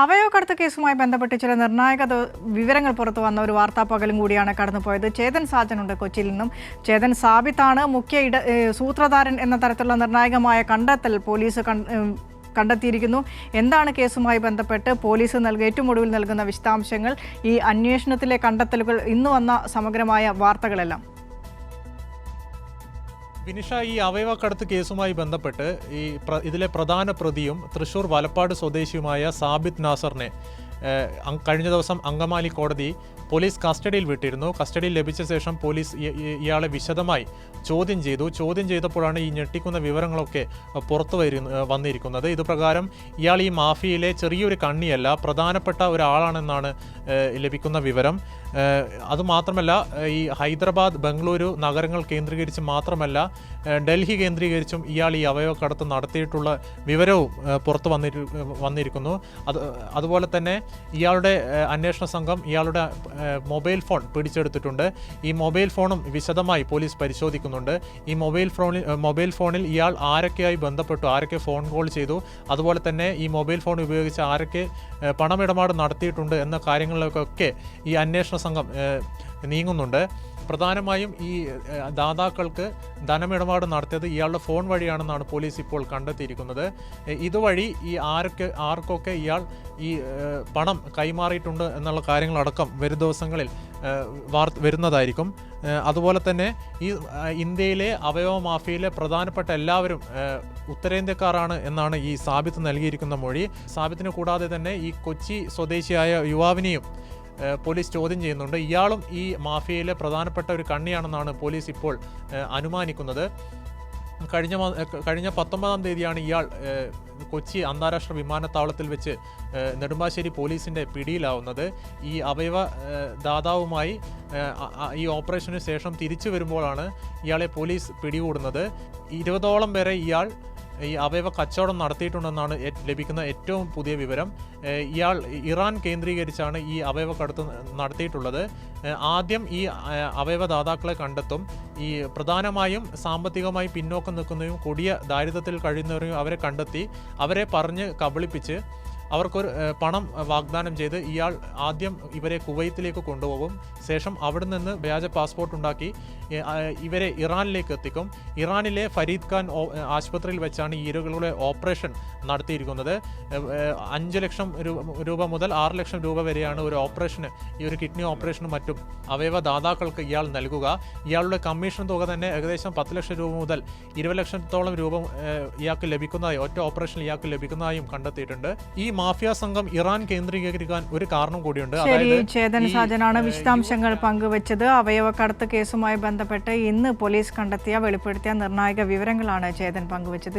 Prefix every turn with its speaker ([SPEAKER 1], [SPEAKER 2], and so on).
[SPEAKER 1] അവയവക്കടത്ത് കേസുമായി ബന്ധപ്പെട്ട് ചില നിർണായക വിവരങ്ങൾ പുറത്തു വന്ന ഒരു വാർത്താ പകലും കൂടിയാണ് കടന്നുപോയത്. ചേതൻ സാജനുണ്ട് കൊച്ചിയിൽ നിന്നും. ചേതൻ സാബിത്താണ് മുഖ്യ ഇട സൂത്രധാരൻ എന്ന തരത്തിലുള്ള നിർണായകമായ കണ്ടെത്തൽ പോലീസ് കണ്ടെത്തിയിരിക്കുന്നു. എന്താണ് കേസുമായി ബന്ധപ്പെട്ട് പോലീസ് നൽകിയ ഏറ്റവും ഒടുവിൽ നൽകുന്ന വിശദാംശങ്ങൾ? ഈ അന്വേഷണത്തിലെ കണ്ടെത്തലുകൾ ഇന്ന് വന്ന സമഗ്രമായ വാർത്തകളെല്ലാം.
[SPEAKER 2] വിനിഷ ഈ അവയവക്കടത്ത് കേസുമായി ബന്ധപ്പെട്ട് ഈ ഇതിലെ പ്രധാന പ്രതിയും തൃശൂർ വലപ്പാട് സ്വദേശിയുമായ സാബിത് നാസറിനെ കഴിഞ്ഞ ദിവസം അങ്കമാലി കോടതി പോലീസ് കസ്റ്റഡിയിൽ വിട്ടിരുന്നു. കസ്റ്റഡിയിൽ ലഭിച്ച ശേഷം പോലീസ് ഇയാളെ വിശദമായി ചോദ്യം ചെയ്തു. ചോദ്യം ചെയ്തപ്പോഴാണ് ഈ ഞെട്ടിക്കുന്ന വിവരങ്ങളൊക്കെ പുറത്തു വരുന്ന വന്നിരിക്കുന്നത്. ഇതുപ്രകാരം ഇയാൾ ഈ മാഫിയയിലെ ചെറിയൊരു കണ്ണിയല്ല പ്രധാനപ്പെട്ട ഒരാളാണെന്നാണ് ലഭിക്കുന്ന വിവരം. അതുമാത്രമല്ല ഈ ഹൈദരാബാദ് ബംഗളൂരു നഗരങ്ങൾ കേന്ദ്രീകരിച്ച് മാത്രമല്ല ഡൽഹി കേന്ദ്രീകരിച്ചും ഇയാൾ ഈ അവയവ കടത്ത് നടത്തിയിട്ടുള്ള വിവരവും പുറത്ത് വന്നിരി വന്നിരിക്കുന്നു. അത് അതുപോലെ തന്നെ ഇയാളുടെ അന്വേഷണ സംഘം ഇയാളുടെ മൊബൈൽ ഫോൺ പിടിച്ചെടുത്തിട്ടുണ്ട്. ഈ മൊബൈൽ ഫോണും വിശദമായി പോലീസ് പരിശോധിക്കുന്നുണ്ട്. ഈ മൊബൈൽ ഫോണിൽ മൊബൈൽ ഫോണിൽ ഇയാൾ ആരൊക്കെയായി ബന്ധപ്പെട്ടു ആരൊക്കെ ഫോൺ കോൾ ചെയ്തു അതുപോലെ തന്നെ ഈ മൊബൈൽ ഫോൺ ഉപയോഗിച്ച് ആരൊക്കെ പണമിടപാട് നടത്തിയിട്ടുണ്ട് എന്ന കാര്യങ്ങളിലൊക്കെ ഈ അന്വേഷണ സംഘം നീങ്ങുന്നുണ്ട്. പ്രധാനമായും ഈ ദാതാക്കൾക്ക് ധനമിടപാട് നടത്തിയത് ഇയാളുടെ ഫോൺ വഴിയാണെന്നാണ് പോലീസ് ഇപ്പോൾ കണ്ടെത്തിയിരിക്കുന്നത്. ഇതുവഴി ഈ ആരൊക്കെ ആർക്കൊക്കെ ഇയാൾ ഈ പണം കൈമാറിയിട്ടുണ്ട് എന്നുള്ള കാര്യങ്ങളടക്കം വരും ദിവസങ്ങളിൽ വാർത്ത വരുന്നതായിരിക്കും. അതുപോലെ തന്നെ ഈ ഇന്ത്യയിലെ അവയവ മാഫിയയിലെ പ്രധാനപ്പെട്ട എല്ലാവരും ഉത്തരേന്ത്യക്കാരാണ് എന്നാണ് ഈ സാബിത്ത് നൽകിയിരിക്കുന്ന മൊഴി. സാബിത്തിനെ കൂടാതെ തന്നെ ഈ കൊച്ചി സ്വദേശിയായ യുവാവിനെയും പോലീസ് ചോദ്യം ചെയ്യുന്നുണ്ട്. ഇയാളും ഈ മാഫിയയിലെ പ്രധാനപ്പെട്ട ഒരു കണ്ണിയാണെന്നാണ് പോലീസ് ഇപ്പോൾ അനുമാനിക്കുന്നത്. കഴിഞ്ഞ കഴിഞ്ഞ പത്തൊമ്പതാം തീയതിയാണ് ഇയാൾ കൊച്ചി അന്താരാഷ്ട്ര വിമാനത്താവളത്തിൽ വെച്ച് നെടുമ്പാശ്ശേരി പോലീസിന്റെ പിടിയിലാവുന്നത്. ഈ അവയവ ദാതാവുമായി ഈ ഓപ്പറേഷന് ശേഷം തിരിച്ചു വരുമ്പോഴാണ് ഇയാളെ പോലീസ് പിടികൂടുന്നത്. ഇരുപതോളം വരെ ഇയാൾ ഈ അവയവ കച്ചവടം നടത്തിയിട്ടുണ്ടെന്നാണ് ലഭിക്കുന്ന ഏറ്റവും പുതിയ വിവരം. ഇയാൾ ഇറാൻ കേന്ദ്രീകരിച്ചാണ് ഈ അവയവ കടത്ത് നടത്തിയിട്ടുള്ളത്. ആദ്യം ഈ അവയവദാതാക്കളെ കണ്ടെത്തും. ഈ പ്രധാനമായും സാമ്പത്തികമായി പിന്നോക്കം നിൽക്കുന്നവരും കൊടിയ ദാരിദ്ര്യത്തിൽ കഴിയുന്നവരെയും അവരെ കണ്ടെത്തി അവരെ പറഞ്ഞ് കബളിപ്പിച്ച് അവർക്കൊരു പണം വാഗ്ദാനം ചെയ്ത് ഇയാൾ ആദ്യം ഇവരെ കുവൈത്തിലേക്ക് കൊണ്ടുപോകും. ശേഷം അവിടെ നിന്ന് വ്യാജ പാസ്പോർട്ട് ഉണ്ടാക്കി. ഇവരെ ഇറാനിലേക്ക് എത്തിക്കും. ഇറാനിലെ ഫരീദ് ഖാൻ ആശുപത്രിയിൽ വെച്ചാണ് ഈ ഇരകളുടെ ഓപ്പറേഷൻ നടത്തിയിരിക്കുന്നത്. അഞ്ച് ലക്ഷം രൂപ മുതൽ ആറ് ലക്ഷം രൂപ വരെയാണ് ഒരു ഓപ്പറേഷന് ഈ ഒരു കിഡ്നി ഓപ്പറേഷനും മറ്റും അവയവ ദാതാക്കൾക്ക് ഇയാൾ നൽകുക. ഇയാളുടെ കമ്മീഷൻ തുക തന്നെ ഏകദേശം പത്ത് ലക്ഷം രൂപ മുതൽ ഇരുപത് ലക്ഷത്തോളം രൂപ ഇയാൾക്ക് ലഭിക്കുന്നതായി ഒറ്റ ഓപ്പറേഷൻ ഇയാൾക്ക് ലഭിക്കുന്നതായും കണ്ടെത്തിയിട്ടുണ്ട്. ഈ മാഫിയ സംഘം ഇറാൻ കേന്ദ്രീകരിക്കാൻ ഒരു കാരണം കൂടിയുണ്ട്.
[SPEAKER 1] ശരി ചേതൻ സാജനാണ് വിശദാംശങ്ങൾ പങ്കുവച്ചത്. അവയവ കടത്ത് കേസുമായി ബന്ധപ്പെട്ട് ഇന്ന് പോലീസ് കണ്ടെത്തിയ വെളിപ്പെടുത്തിയ നിർണായക വിവരങ്ങളാണ് ചേതൻ പങ്കുവച്ചത്.